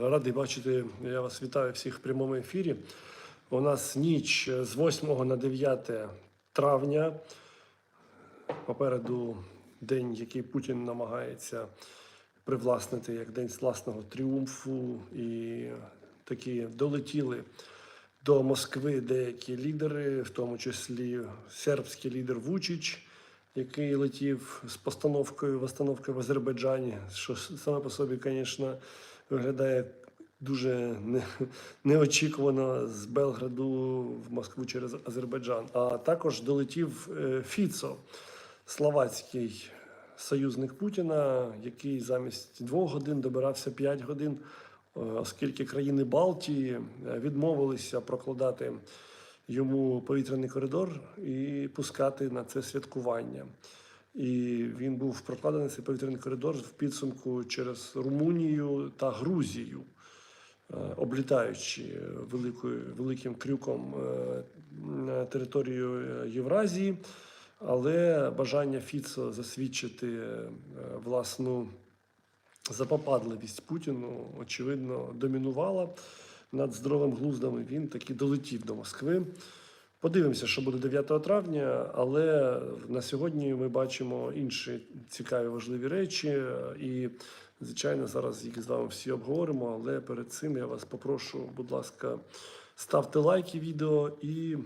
Радий бачити. Я вас вітаю всіх в прямому ефірі. У нас ніч з 8 на 9 травня. Попереду день, який Путін намагається привласнити як день власного тріумфу. І такі долетіли до Москви деякі лідери, в тому числі сербський лідер Вучич, який летів з постановкою в в Азербайджані, що саме по собі, звісно, виглядає дуже не, неочікувано з Белграду в Москву через Азербайджан. А також долетів е, Фіцо, словацький союзник Путіна, який замість двох годин добирався 5 годин, е, оскільки країни Балтії е, відмовилися прокладати йому повітряний коридор і пускати на це святкування. І він був прокладений цей повітряний коридор в підсумку через Румунію та Грузію, е, облітаючи великою, великим крюком е, на територію е, Євразії. Але бажання Фіцо засвідчити е, власну запопадливість Путіну, очевидно, домінувала над здоровим глуздом. і Він таки долетів до Москви. Подивимося, що буде 9 травня, але на сьогодні ми бачимо інші цікаві важливі речі. І, звичайно, зараз їх з вами всі обговоримо. Але перед цим я вас попрошу, будь ласка, ставте лайки відео і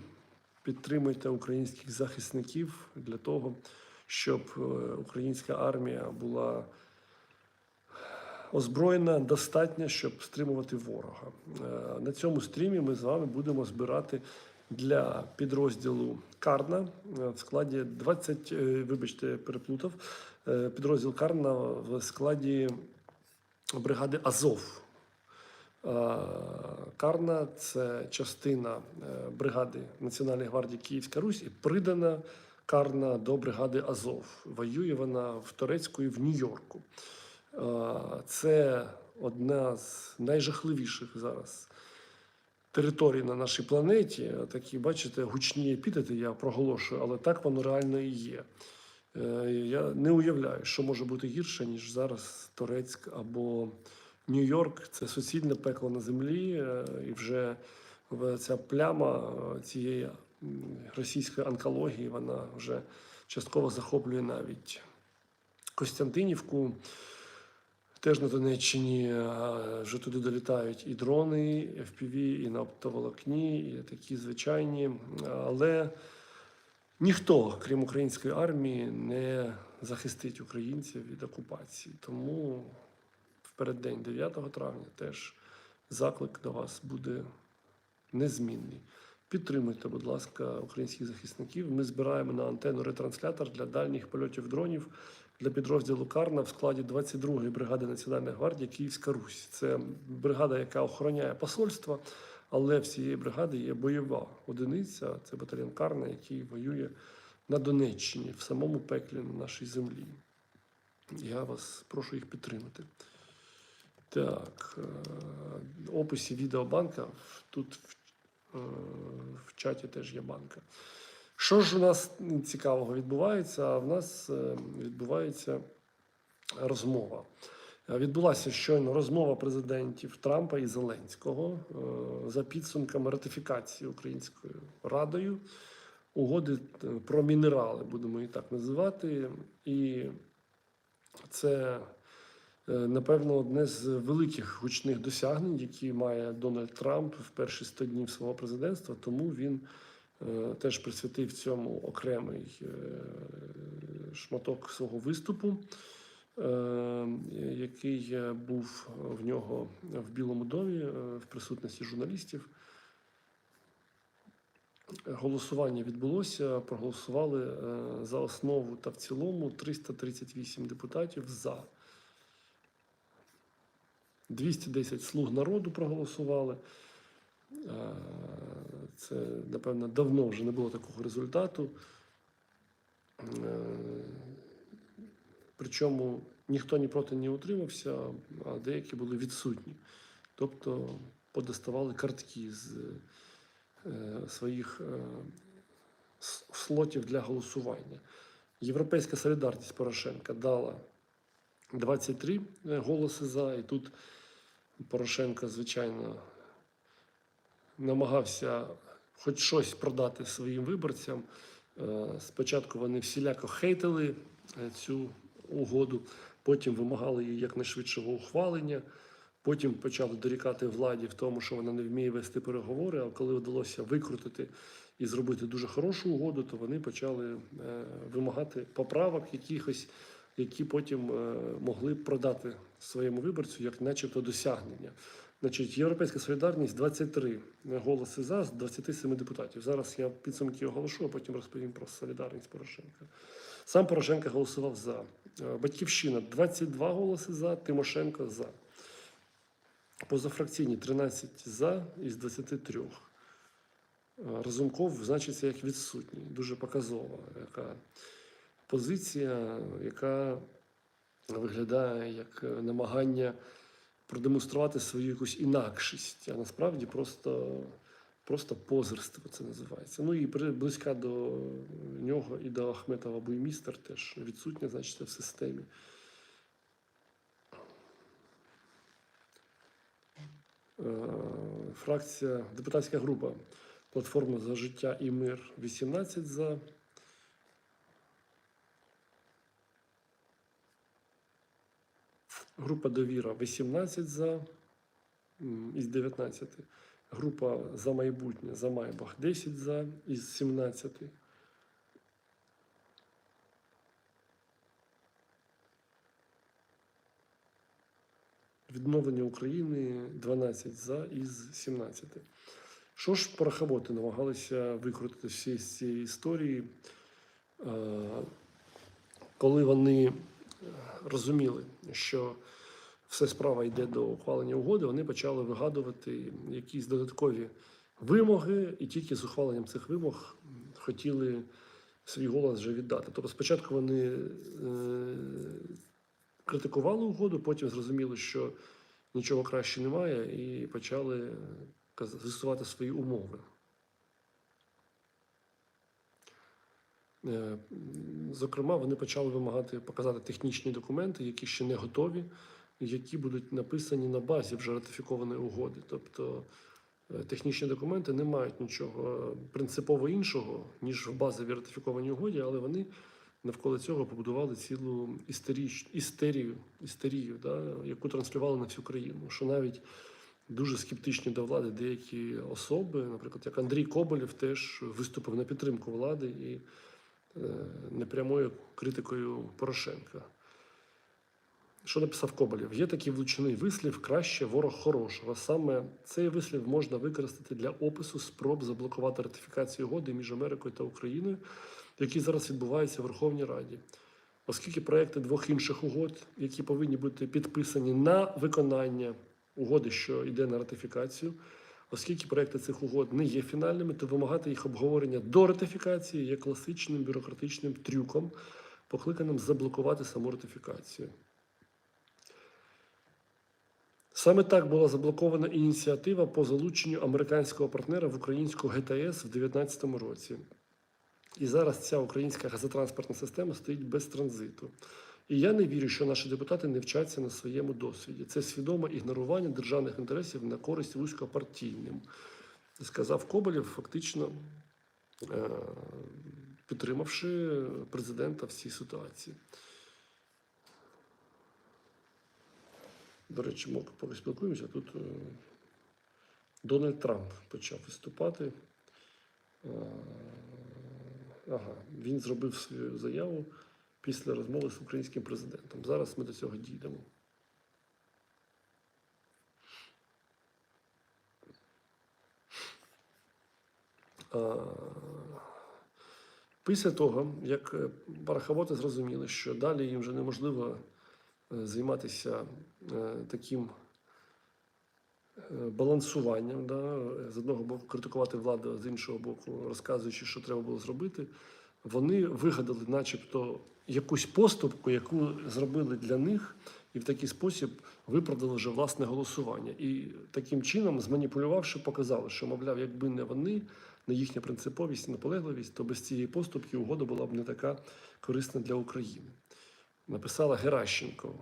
підтримуйте українських захисників для того, щоб е, українська армія була озброєна достатньо, щоб стримувати ворога. Е, На цьому стрімі ми з вами будемо збирати для підрозділу Карна е, в складі 20, е, вибачте, переплутав. е, Підрозділ Карна в складі бригади Азов. Карна це частина бригади Національної гвардії Київська Русь і придана Карна до бригади Азов. Воює вона в Турецьку і в Нью-Йорку. Це одна з найжахливіших зараз територій на нашій планеті. Такі, бачите, гучні епітети я проголошую, але так воно реально і є. Е, Я не уявляю, що може бути гірше, ніж зараз Турецьк або Нью-Йорк. Це суцільне пекло на землі, е, і вже ця пляма е, цієї російської онкології, вона вже частково захоплює навіть Костянтинівку. Теж на Донеччині вже туди долітають і дрони, і FPV, і на оптоволокні, і такі звичайні. Але ніхто, крім української армії, не захистить українців від окупації. Тому в переддень 9 травня теж заклик до вас буде незмінний. Підтримуйте, будь ласка, українських захисників. Ми збираємо на антенну ретранслятор для дальніх польотів дронів для підрозділу Карна в складі 22-ї бригади Національної гвардії Київська Русь. Це бригада, яка охороняє посольство, але в цієї бригади є бойова одиниця. Це батальйон Карна, який воює на Донеччині, в самому пеклі на нашій землі. Я вас прошу їх підтримати. Так, е, описі відеобанка тут е, в чаті теж є банка. Що ж у нас цікавого відбувається? В нас е, відбувається розмова. Е, Відбулася щойно розмова президентів Трампа і Зеленського е, за підсумками ратифікації Українською Радою угоди про мінерали, будемо її так називати. І це, напевно, одне з великих гучних досягнень, які має Дональд Трамп в перші 100 днів свого президентства. Тому він теж присвятив цьому окремий е, шматок свого виступу, е, який е, був в нього в Білому домі е, в присутності журналістів. Голосування відбулося. Проголосували е, за основу та в цілому 338 депутатів за. 210 слуг народу проголосували. Це, напевно, давно вже не було такого результату. Е, Причому ніхто ні проти не утримався, а деякі були відсутні. Тобто подоставали картки з е, своїх е, слотів для голосування. Європейська солідарність Порошенка дала 23 голоси за, і тут Порошенко, звичайно, намагався хоч щось продати своїм виборцям. Е, Спочатку вони всіляко хейтили е, цю угоду, потім вимагали її якнайшвидшого ухвалення. Потім почали дорікати владі в тому, що вона не вміє вести переговори. А коли вдалося викрутити і зробити дуже хорошу угоду, то вони почали е, вимагати поправок якихось, які потім могли продати своєму виборцю як, начебто, досягнення. Значить, Європейська солідарність 23 голоси за з 27 депутатів. Зараз я підсумки оголошу, а потім розповім про солідарність Порошенка. Сам Порошенко голосував за. Е, Батьківщина 22 голоси за, Тимошенко за. Позафракційні 13 за із 23. Е, Разумков значиться як відсутній. Дуже показова яка позиція, яка виглядає як е, намагання продемонструвати свою якусь інакшість, а насправді просто, просто позерство це називається. Ну і близька до нього і до Ахметова Буймістер теж відсутня, значить, в системі. Е, Фракція, депутатська група Платформа за життя і мир 18 за. Група довіра 18 за із 19. Група за майбутнє за майбах 10 за із 17. Відновлення України 12 за із 17. Що ж порохоботи намагалися викрутити всі з цієї історії, Е, коли вони розуміли, що все справа йде до ухвалення угоди, вони почали вигадувати якісь додаткові вимоги, і тільки з ухваленням цих вимог хотіли свій голос вже віддати. Тобто спочатку вони е, критикували угоду, потім зрозуміли, що нічого краще немає, і почали з'ясувати свої умови. Е, м, Зокрема, вони почали вимагати показати технічні документи, які ще не готові, які будуть написані на базі вже ратифікованої угоди. Тобто е, технічні документи не мають нічого принципово іншого, ніж в базовій ратифікованій угоді, але вони навколо цього побудували цілу істеріч, істерію, істерію да, яку транслювали на всю країну. Що навіть дуже скептичні до влади деякі особи, наприклад, як Андрій Коболєв, теж виступив на підтримку влади і е, непрямою критикою Порошенка. Що написав Коболєв? Є такий влучний вислів краще ворог хорошого. Саме цей вислів можна використати для опису спроб заблокувати ратифікацію угоди між Америкою та Україною, які зараз відбуваються в Верховній Раді. Оскільки проекти двох інших угод, які повинні бути підписані на виконання угоди, що йде на ратифікацію, оскільки проекти цих угод не є фінальними, то вимагати їх обговорення до ратифікації є класичним бюрократичним трюком, покликаним заблокувати саму ратифікацію. Саме так була заблокована ініціатива по залученню американського партнера в українську ГТС в 2019 році. І зараз ця українська газотранспортна система стоїть без транзиту. І я не вірю, що наші депутати не вчаться на своєму досвіді. Це свідоме ігнорування державних інтересів на користь вузькопартійним, сказав Коболєв, фактично е, підтримавши президента в цій ситуації. До речі, ми поки спілкуємося, тут е, Дональд Трамп почав виступати. Е, Ага, він зробив свою заяву після розмови з українським президентом. Зараз ми до цього дійдемо. Після того, як е, зрозуміли, що далі їм вже неможливо е, займатися е, таким балансуванням, да, з одного боку критикувати владу, а з іншого боку, розказуючи, що треба було зробити, вони вигадали, начебто, якусь поступку, яку зробили для них, і в такий спосіб виправдали вже власне голосування. І таким чином, зманіпулювавши, показали, що, мовляв, якби не вони, не їхня принциповість, наполегливість, то без цієї поступки угода була б не така корисна для України. Написала Геращенко.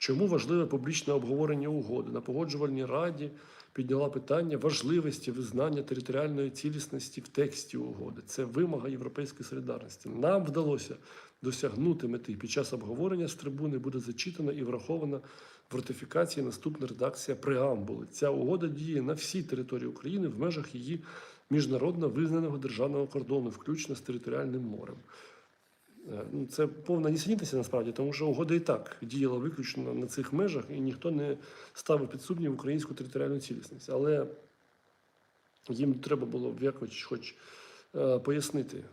Чому важливе публічне обговорення угоди? На погоджувальній раді підняла питання важливості визнання територіальної цілісності в тексті угоди. Це вимога європейської солідарності. Нам вдалося досягнути мети. Під час обговорення з трибуни буде зачитана і врахована в ратифікації наступна редакція преамбули. Ця угода діє на всій території України в межах її міжнародно визнаного державного кордону, включно з територіальним морем. Е, Ну, це повна нісенітниця насправді, тому що угода і так діяла виключно на цих межах, і ніхто не ставив під сумнів українську територіальну цілісність. Але їм треба було б якось хоч е, пояснити,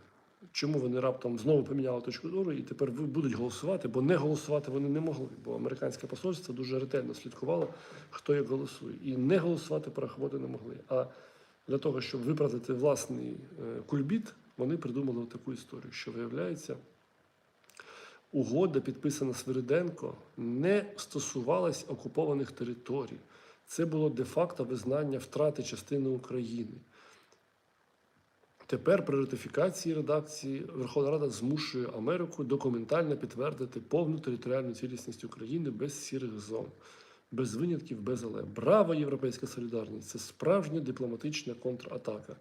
чому вони раптом знову поміняли точку зору і тепер будуть голосувати, бо не голосувати вони не могли, бо американське посольство дуже ретельно слідкувало, хто як голосує. І не голосувати порахувати не могли. А для того, щоб виправдати власний е, кульбіт, вони придумали таку історію, що виявляється. Угода, підписана Свириденко, не стосувалась окупованих територій. Це було де-факто визнання втрати частини України. Тепер при ратифікації редакції Верховна Рада змушує Америку документально підтвердити повну територіальну цілісність України без сірих зон, без винятків, без але. Браво, європейська солідарність! Це справжня дипломатична контратака,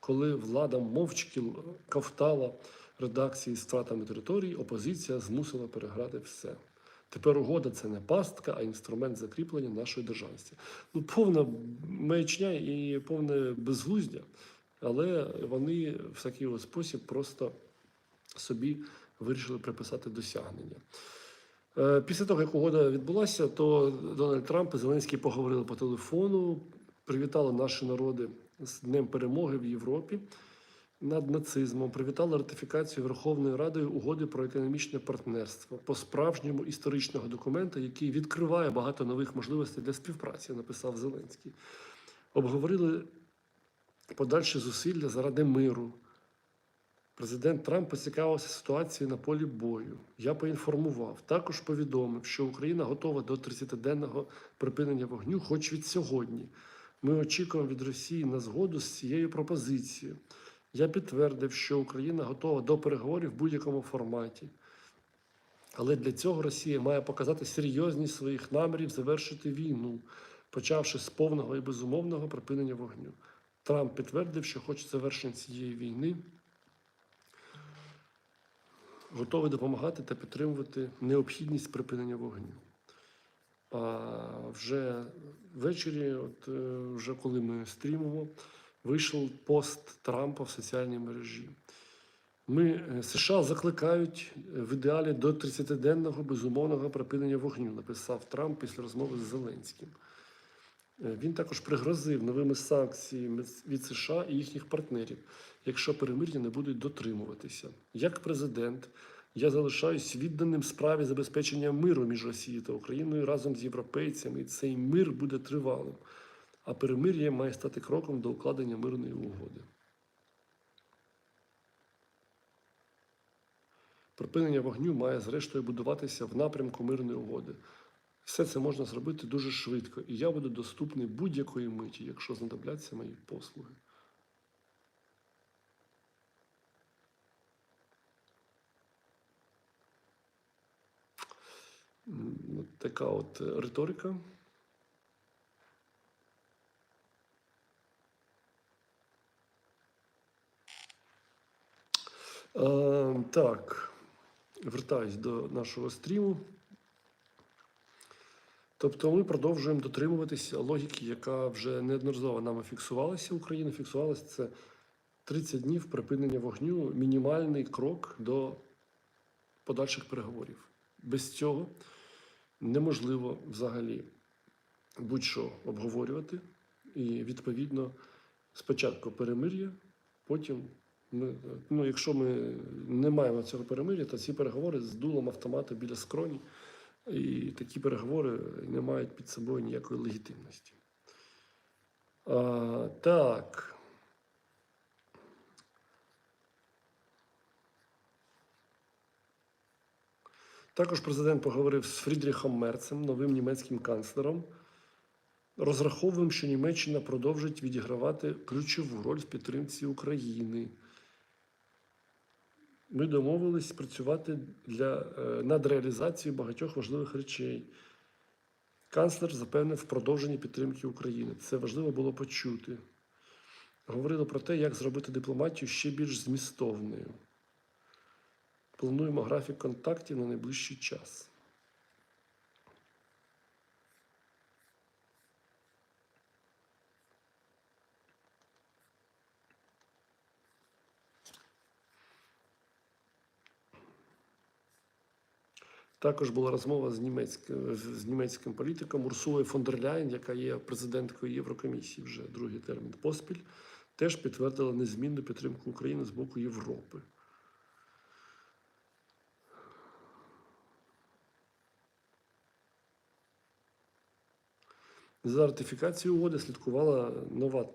коли влада мовчки ковтала редакції з втратами територій, опозиція змусила переграти все. Тепер угода це не пастка, а інструмент закріплення нашої державності. Ну, повна маячня і повне безглуздя, але вони в такий спосіб просто собі вирішили приписати досягнення. Е, Після того, як угода відбулася, то Дональд Трамп і Зеленський поговорили по телефону, привітали наші народи з Днем перемоги в Європі над нацизмом, привітали ратифікацію Верховною Радою угоди про економічне партнерство по справжньому історичного документа, який відкриває багато нових можливостей для співпраці, написав Зеленський. Обговорили подальші зусилля заради миру. Президент Трамп поцікавився ситуацією на полі бою. Я поінформував, також повідомив, що Україна готова до 30-денного припинення вогню, хоч від сьогодні. Ми очікуємо від Росії на згоду з цією пропозицією. Я підтвердив, що Україна готова до переговорів в будь-якому форматі. Але для цього Росія має показати серйозність своїх намірів завершити війну, почавши з повного і безумовного припинення вогню. Трамп підтвердив, що хоче завершення цієї війни, готовий допомагати та підтримувати необхідність припинення вогню. А вже ввечері, от е, вже коли ми стрімимо, вийшов пост Трампа в соціальній мережі. Ми е, США закликають е, в ідеалі до 30-денного безумовного припинення вогню, написав Трамп після розмови з Зеленським. Е, Він також пригрозив новими санкціями від США і їхніх партнерів, якщо перемир'я не будуть дотримуватися. Як президент, я залишаюсь відданим справі забезпечення миру між Росією та Україною разом з європейцями, і цей мир буде тривалим. А перемир'я має стати кроком до укладення мирної угоди. Припинення вогню має зрештою будуватися в напрямку мирної угоди. Все це можна зробити дуже швидко, і я буду доступний будь-якої миті, якщо знадобляться мої послуги. Така от е, риторика. Е, так, вертаюсь до нашого стріму. Тобто ми продовжуємо дотримуватися логіки, яка вже неодноразово нами фіксувалася. Україна фіксувалася це 30 днів припинення вогню, мінімальний крок до подальших переговорів. Без цього неможливо взагалі будь-що обговорювати. І відповідно спочатку перемир'я, потім ми, ну, якщо ми не маємо цього перемир'я, то ці переговори з дулом автомата біля скроні. І такі переговори не мають під собою ніякої легітимності. А, так. Також президент поговорив з Фрідріхом Мерцем, новим німецьким канцлером. Розраховуємо, що Німеччина продовжить відігравати ключову роль в підтримці України. Ми домовились працювати для, е, над реалізацією багатьох важливих речей. Канцлер запевнив продовження підтримки України. Це важливо було почути. Говорили про те, як зробити дипломатію ще більш змістовною. Плануємо графік контактів на найближчий час. Також була розмова з німецьким, з німецьким політиком Урсулою фон дер Ляєн, яка є президенткою Єврокомісії вже другий термін поспіль, теж підтвердила незмінну підтримку України з боку Європи. За ратифікацією угоди слідкувала нова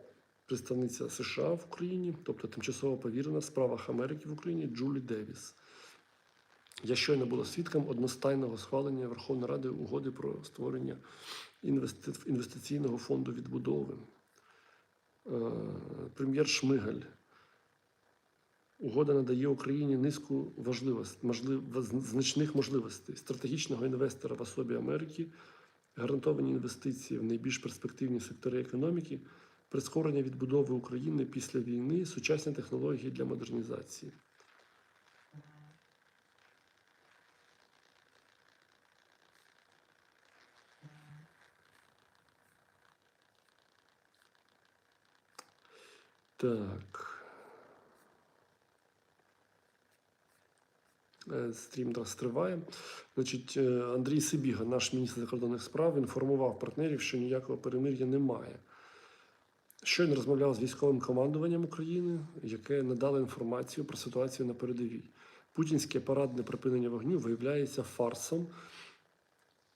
представниця США в Україні, тобто тимчасово повірена в справах Америки в Україні Джулі Девіс. Я щойно була свідком одностайного схвалення Верховної Ради угоди про створення інвести- інвестиційного фонду відбудови. Е, Прем'єр Шмигаль. Угода надає Україні низку важливостей, можлив, значних можливостей стратегічного інвестора в особі Америки, гарантовані інвестиції в найбільш перспективні сектори економіки, прискорення відбудови України після війни, сучасні технології для модернізації. Так. Е, Стрім зараз триває. Значить, е, Андрій Сибіга, наш міністр закордонних справ, інформував партнерів, що ніякого перемир'я немає. Щойно розмовляв з військовим командуванням України, яке надало інформацію про ситуацію на передовій. Путінське парадне припинення вогню виявляється фарсом.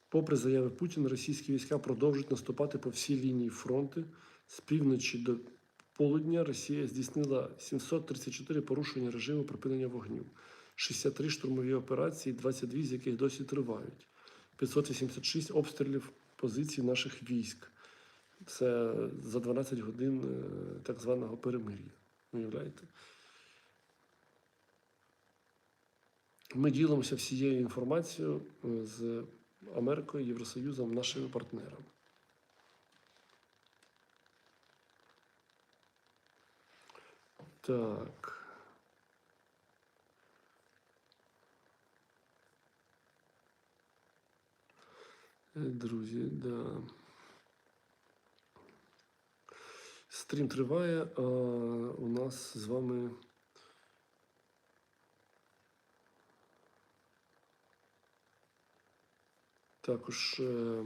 Попри заяви Путіна, російські війська продовжують наступати по всій лінії фронту. З півночі до полудня Росія здійснила 734 порушення режиму припинення вогню, 63 штурмові операції, 22 з яких досі тривають, 586 обстрілів позицій наших військ. Це за 12 годин е, так званого перемир'я. Уявляєте? Ми ділимося всією інформацією е, з Америкою, Євросоюзом, нашими партнерами. Так. Е, Друзі, да. Стрім триває, а у нас з вами. Також е,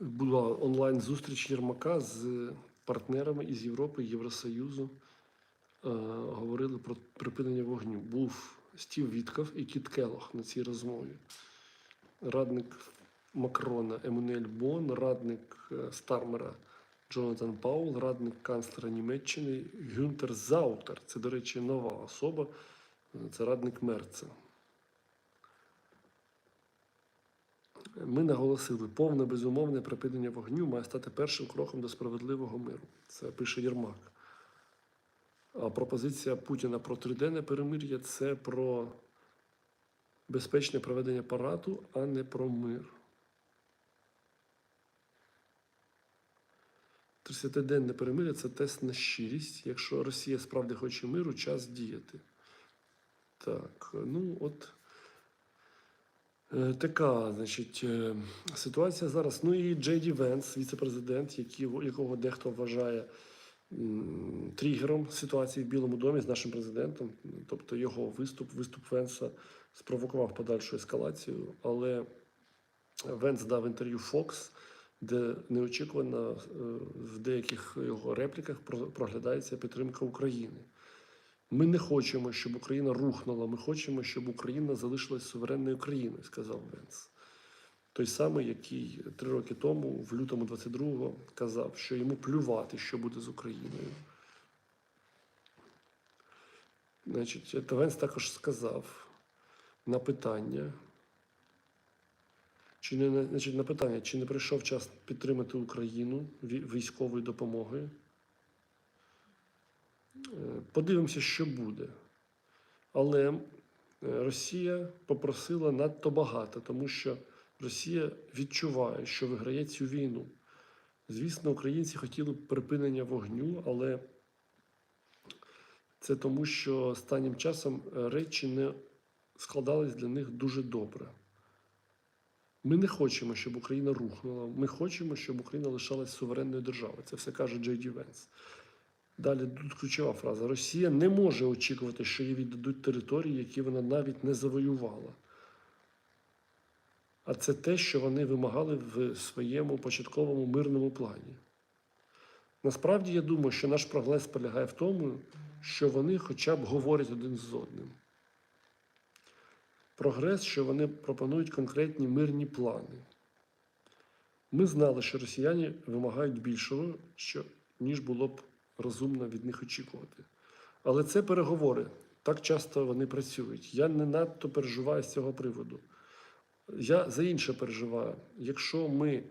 була онлайн-зустріч Єрмака з партнерами із Європи, Євросоюзу. Е, Говорили про припинення вогню. Був Стів Вітков і Кіт Келох на цій розмові. Радник Макрона Еммануель Бон, радник е, Стармера Джонатан Паул, радник канцлера Німеччини Гюнтер Заутер. Це, до речі, нова особа. Е, Це радник Мерца. Ми наголосили, повне безумовне припинення вогню має стати першим кроком до справедливого миру. Це пише Єрмак. А пропозиція Путіна про триденне перемир'я це про безпечне проведення параду, а не про мир. 30-денне перемир'я це тест на щирість. Якщо Росія справді хоче миру, час діяти. Так, ну от. Е, Така, значить, е, ситуація зараз. Ну і Джей Ді Венс, віце-президент, якого дехто вважає тригером ситуації в Білому домі з нашим президентом. Тобто його виступ, виступ Венса спровокував подальшу ескалацію. Але Венс дав інтерв'ю Fox, де неочікувано е, в деяких його репліках про- проглядається підтримка України. Ми не хочемо, щоб Україна рухнула. Ми хочемо, щоб Україна залишилась суверенною країною, сказав Венс. Той самий, який три роки тому, в лютому 22-го, казав, що йому плювати, що буде з Україною. Значить, Венс також сказав на питання, чи не на- значить, на питання, чи не прийшов час підтримати Україну ві- військовою допомогою. Подивимося, що буде. Але е, Росія попросила надто багато, тому що Росія відчуває, що виграє цю війну. Звісно, українці хотіли б припинення вогню, але це тому, що останнім часом е, речі не складались для них дуже добре. Ми не хочемо, щоб Україна рухнула. Ми хочемо, щоб Україна лишалась суверенною державою. Це все каже Джей Ді Венс. Далі тут ключова фраза: Росія не може очікувати, що їй віддадуть території, які вона навіть не завоювала. А це те, що вони вимагали в своєму початковому мирному плані. Насправді я думаю, що наш прогрес полягає в тому, що вони хоча б говорять один з одним. Прогрес, що вони пропонують конкретні мирні плани. Ми знали, що росіяни вимагають більшого, ніж було б розумно від них очікувати. Але це переговори. Так часто вони працюють. Я не надто переживаю з цього приводу. Я за інше переживаю. Якщо ми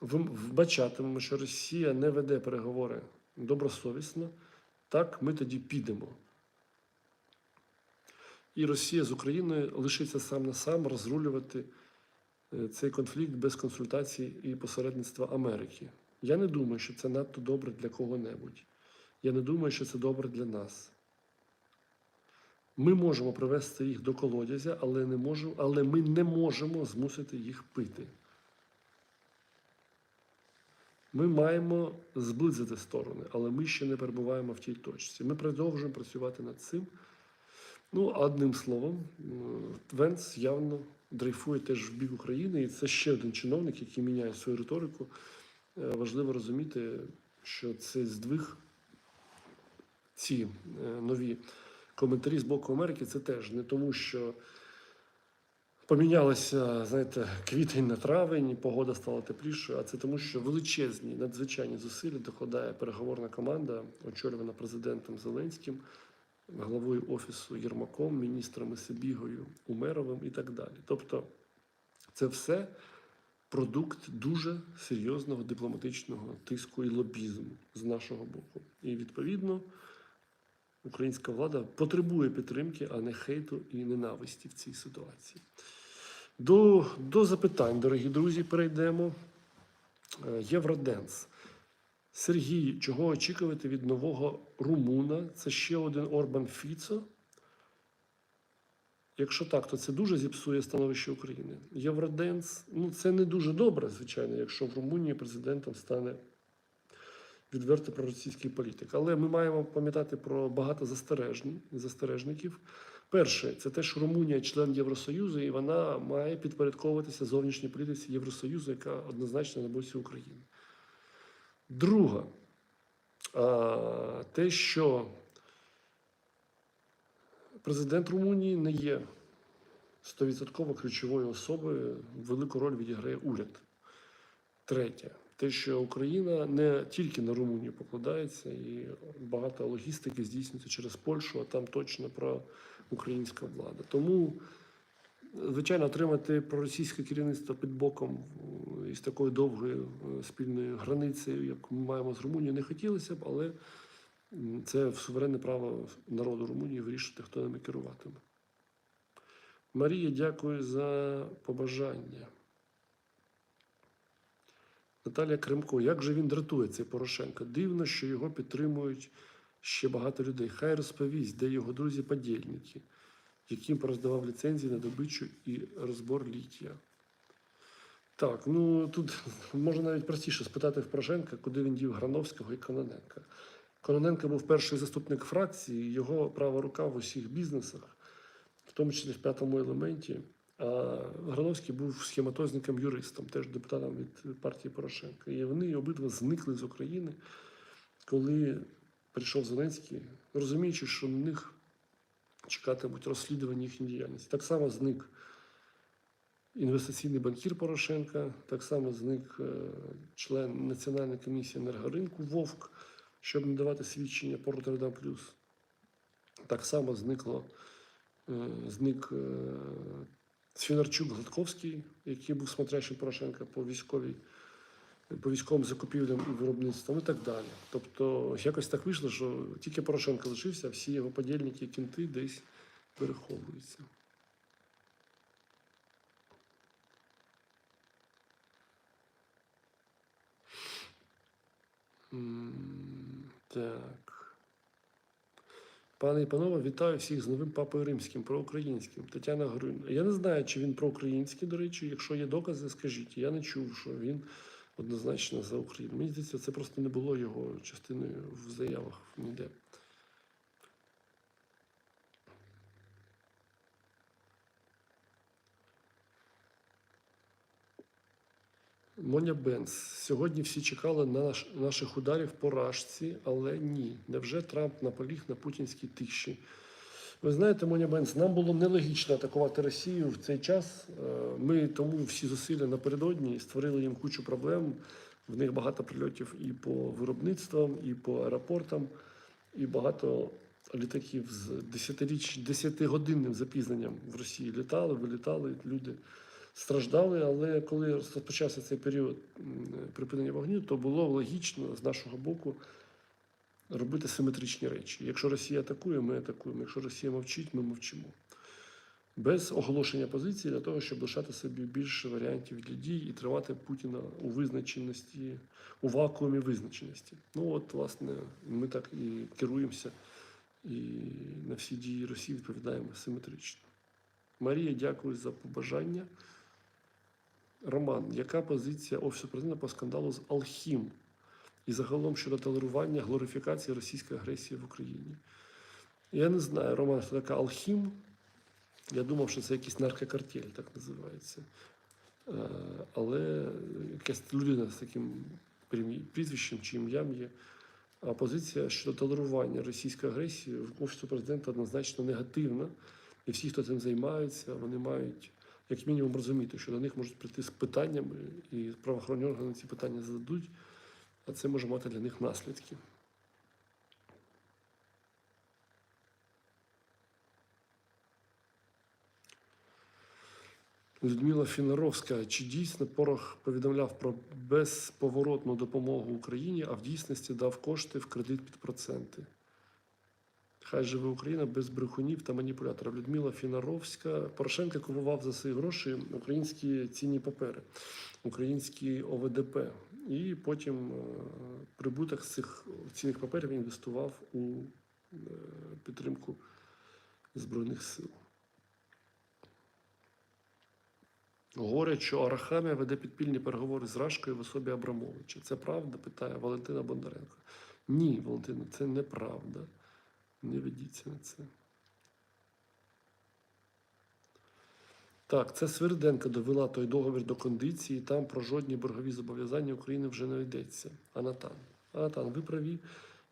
вбачатимемо, що Росія не веде переговори добросовісно, так ми тоді підемо. І Росія з Україною лишиться сам на сам розрулювати е, цей конфлікт без консультацій і посередництва Америки. Я не думаю, що це надто добре для кого-небудь. Я не думаю, що це добре для нас. Ми можемо привести їх до колодязя, але, не можемо, але ми не можемо змусити їх пити. Ми маємо зблизити сторони, але ми ще не перебуваємо в тій точці. Ми продовжуємо працювати над цим. Ну, одним словом, Венц явно дрейфує теж в бік України, і це ще один чиновник, який міняє свою риторику. Е, Важливо розуміти, що це здвиг, ці е, нові коментарі з боку Америки, це теж не тому, що помінялося, знаєте, квітень на травень, погода стала теплішою, а це тому, що величезні надзвичайні зусилля докладає переговорна команда, очолювана президентом Зеленським, главою офісу Єрмаком, міністрами Сибігою, Умеровим і так далі. Тобто, це все продукт дуже серйозного дипломатичного тиску і лобізму з нашого боку. І відповідно. Українська влада потребує підтримки, а не хейту і ненависті в цій ситуації. До, до запитань, дорогі друзі, перейдемо. Е, Євроденс. Сергій, чого очікувати від нового румуна? Це ще один Орбан Фіцо. Якщо так, то це дуже зіпсує становище України. Євроденс, ну це не дуже добре, звичайно, якщо в Румунії президентом стане відверто проросійський політик. Але ми маємо пам'ятати про багато застережень, застережників. Перше, це те, що Румунія член Євросоюзу, і вона має підпорядковуватися зовнішній політиці Євросоюзу, яка однозначно на боці України. Друга, а, те, що президент Румунії не є стовідсотково ключовою особою, велику роль відіграє уряд. Третє, те, що Україна не тільки на Румунію покладається, і багато логістики здійснюється через Польщу, а там точно про українська влада. Тому, звичайно, отримати проросійське керівництво під боком із такою довгою е, спільною границею, як ми маємо з Румунією, не хотілося б, але це суверенне право народу Румунії вирішити, хто ними керуватиме. Марія, дякую за побажання. Наталія Кремко, як же він дратує цей Порошенко? Дивно, що його підтримують ще багато людей. Хай розповість, де його друзі-подільники, яким пороздавав ліцензії на добичу і розбор літія. Так, ну тут можна навіть простіше спитати в Порошенка, куди він дів Грановського і Кононенка. Кононенко був перший заступник фракції, його права рука в усіх бізнесах, в тому числі в п'ятому елементі. А Грановський був схематозником юристом, теж депутатом від партії Порошенка. І вони обидва зникли з України, коли прийшов Зеленський, розуміючи, що на них чекатимуть розслідування їхньої діяльності. Так само зник інвестиційний банкір Порошенка, так само зник е, член Національної комісії енергоринку Вовк, щоб не давати свідчення по Роттердам Плюс. Так само зникло, е, зник е, Свінарчук Гладковський, який був смотрящим Порошенка по військовій, по військовим закупівлям і виробництвам і так далі. Тобто, якось так вийшло, що тільки Порошенко лишився, а всі його подільники, кінти десь переховуються. Так. Пане і панове, вітаю всіх з новим папою римським, проукраїнським. Тетяна Грун. Я не знаю, чи він проукраїнський, до речі. Якщо є докази, скажіть. Я не чув, що він однозначно за Україну. Мені здається, це просто не було його частиною в заявах ніде. Моня Бенц. Сьогодні всі чекали на наш, наших ударів по рашці, але ні. Невже Трамп наполіг на путінській тиші? Ви знаєте, Моня Бенц, нам було нелогічно атакувати Росію в цей час. Е, Ми тому всі зусилля напередодні створили їм кучу проблем. В них багато прильотів і по виробництвам, і по аеропортам, і багато літаків з 10-річ, 10-годинним запізненням в Росії літали, вилітали люди страждали, але коли розпочався цей період припинення вогню, то було логічно з нашого боку робити симетричні речі. Якщо Росія атакує, ми атакуємо. Якщо Росія мовчить, ми мовчимо. Без оголошення позиції для того, щоб лишати собі більше варіантів для дій і тривати Путіна у визначеності, у вакуумі визначеності. Ну от, власне, ми так і керуємося, і на всі дії Росії відповідаємо симетрично. Марія, дякую за побажання. Роман, яка позиція Офісу президента по скандалу з Алхім і загалом щодо толерування глорифікації російської агресії в Україні? Я не знаю, Роман, що така Алхім. Я думав, що це якийсь наркокартель, так називається. Е, Але якась людина з таким прізвищем чи ім'ям є. А позиція щодо толерування російської агресії в Офісу президента однозначно негативна. І всі, хто цим займаються, вони мають як мінімум розуміти, що до них можуть прийти з питаннями, і правоохоронні органи ці питання зададуть, а це може мати для них наслідки. Людмила Фінаровська. Чи дійсно Порох повідомляв про безповоротну допомогу Україні, а в дійсності дав кошти в кредит під проценти? Хай живе Україна без брехунів та маніпуляторів. Людмила Фінаровська. Порошенко купував за свої гроші українські цінні папери, українські ОВДП. І потім е, прибуток з цих цінних паперів інвестував у е, підтримку Збройних сил. Говорять, що Арахамія веде підпільні переговори з Рашкою в особі Абрамовича. Це правда? питає Валентина Бондаренко. Ні, Валентина, це неправда. Не ведіться на це. Так, це Сверденко довела той договір до кондиції, там про жодні боргові зобов'язання України вже не йдеться. Анатан. Анатан, ви праві.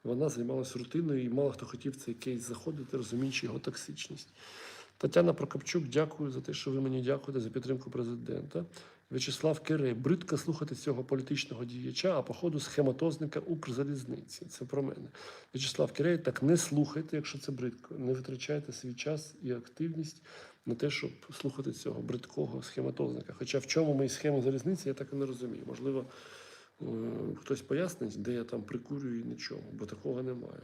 Вона займалась рутиною і мало хто хотів цей кейс заходити, розуміючи його токсичність. Тетяна Прокопчук, дякую за те, що ви мені дякуєте за підтримку президента. В'ячеслав Кирей, бридко слухати цього політичного діяча, а походу схематозника Укрзалізниці. Це про мене. В'ячеслав Кирей, так не слухайте, якщо це бридко. Не витрачайте свій час і активність на те, щоб слухати цього бридкого схематозника. Хоча в чому моя схема залізниці, я так і не розумію. Можливо, е, хтось пояснить, де я там прикурюю і нічого, бо такого немає.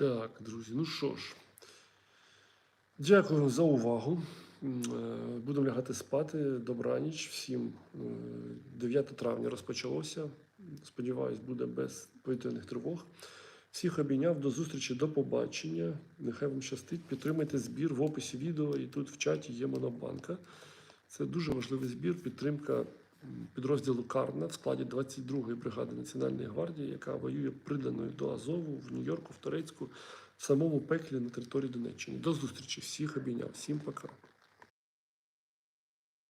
Так, друзі, ну що ж, дякую за увагу. Е, Будемо лягати спати. Добраніч всім. Е, 9 травня розпочалося. Сподіваюсь, буде без повітряних тривог. Всіх обійняв до зустрічі, до побачення. Нехай вам щастить. Підтримайте збір в описі відео і тут в чаті є Монобанка. Це дуже важливий збір. Підтримка підрозділу Карна в складі 22-ї бригади Національної гвардії, яка воює приданою до Азову в Нью-Йорку, в Турецьку, в самому пеклі на території Донеччини. До зустрічі. Всіх обійняв. Всім пока.